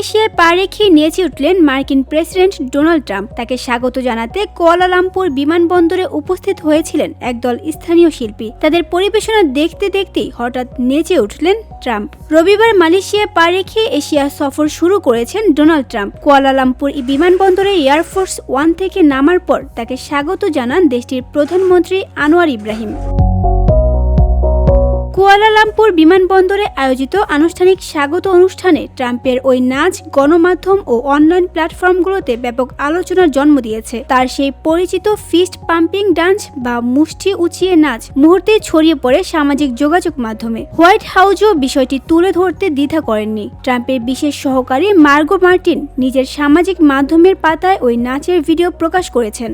মালয়েশিয়ায় পা রেখে নেচে উঠলেন মার্কিন প্রেসিডেন্ট ডোনাল্ড ট্রাম্প। তাকে স্বাগত জানাতে কুয়ালালামপুর বিমানবন্দরে উপস্থিত হয়েছিলেন একদল স্থানীয় শিল্পী। তাদের পরিবেশনা দেখতে দেখতেই হঠাৎ নেচে উঠলেন ট্রাম্প। রবিবার মালয়েশিয়ায় পা রেখে এশিয়া সফর শুরু করেছেন Donald Trump. Kuala Lumpur air force air force one থেকে নামার পর তাকে স্বাগত জানান দেশটির প্রধানমন্ত্রী আনোয়ার ইব্রাহিম। কুয়ালালামপুর বিমানবন্দরে আয়োজিত আনুষ্ঠানিক স্বাগত অনুষ্ঠানে ট্রাম্পের ওই নাচ, গণমাধ্যম ও অনলাইন প্ল্যাটফর্মগুলোতে ব্যাপক আলোচনার জন্ম দিয়েছে। তার সেই পরিচিত ফিস্ট পাম্পিং ডান্স বা মুষ্টি উঁচিয়ে নাচ মুহূর্তে ছড়িয়ে পড়ে সামাজিক যোগাযোগ মাধ্যমে। হোয়াইট হাউসও বিষয়টি তুলে ধরতে দ্বিধা করেননি। ট্রাম্পের বিশেষ সহকারী মার্গো মার্টিন নিজের সামাজিক মাধ্যমের পাতায় ওই নাচের ভিডিও প্রকাশ করেছেন।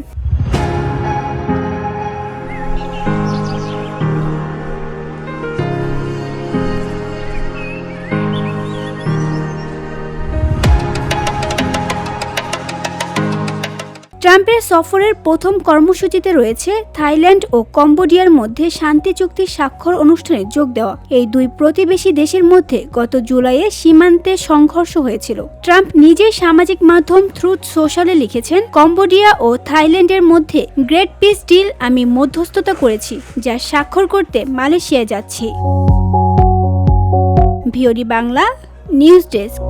ট্রাম্পের সফরের প্রথম কর্মসূচিতে রয়েছে থাইল্যান্ড ও কম্বোডিয়ার মধ্যে শান্তি চুক্তি স্বাক্ষর অনুষ্ঠানে যোগ দেওয়া। এই দুই প্রতিবেশী দেশের মধ্যে গত জুলাইয়ে সীমান্তে সংঘর্ষ হয়েছিল। ট্রাম্প নিজেই সামাজিক মাধ্যম থ্রুথ সোশ্যালে লিখেছেন, কম্বোডিয়া ও থাইল্যান্ডের মধ্যে গ্রেট পিস ডিল আমি মধ্যস্থতা করেছি, যা স্বাক্ষর করতে মালয়েশিয়ায় যাচ্ছি। VOD Bangla, news desk.